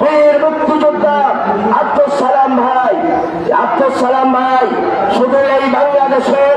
ওই মুক্তিযোদ্ধা আব্দুল সালাম ভাই আব্দুল সালাম ভাই শুধু এই বাংলাদেশের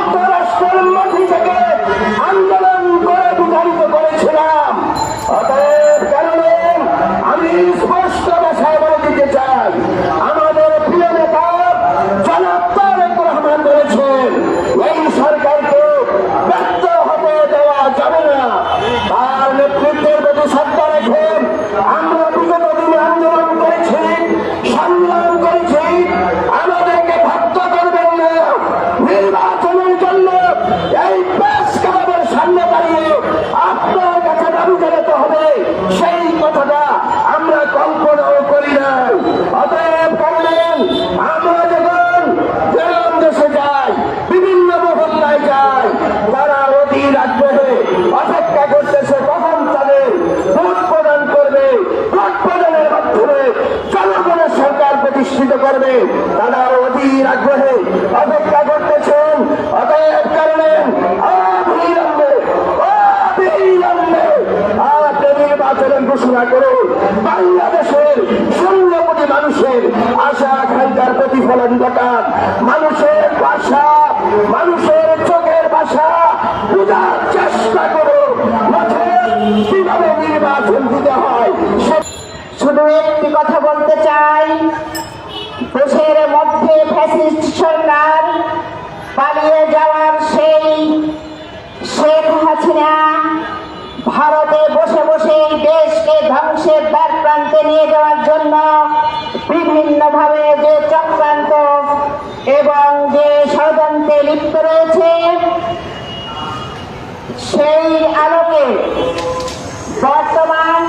করেন ঘোষণা করুন। বাংলাদেশের ষোলো কোটি মানুষের আশা আকাঙ্ক্ষার প্রতিফলন ঘটান। মানুষের ভাষা, মানুষের চোখের ভাষা বোঝার চেষ্টা করুন। কীভাবে নির্বাচন দিতে হয় শুধু একটি কথা বলতে চাই। দেশের মধ্যে ফ্যাসিস্ট সরকার পালিয়ে যাওয়া মানুষের দ্বার প্রান্তে নিয়ে যাওয়ার জন্য বিভিন্ন ভাবে যে চক্রান্ত এবং যে ষড়যন্ত্রে লিপ্ত রয়েছে, সেই আলোকে বর্তমান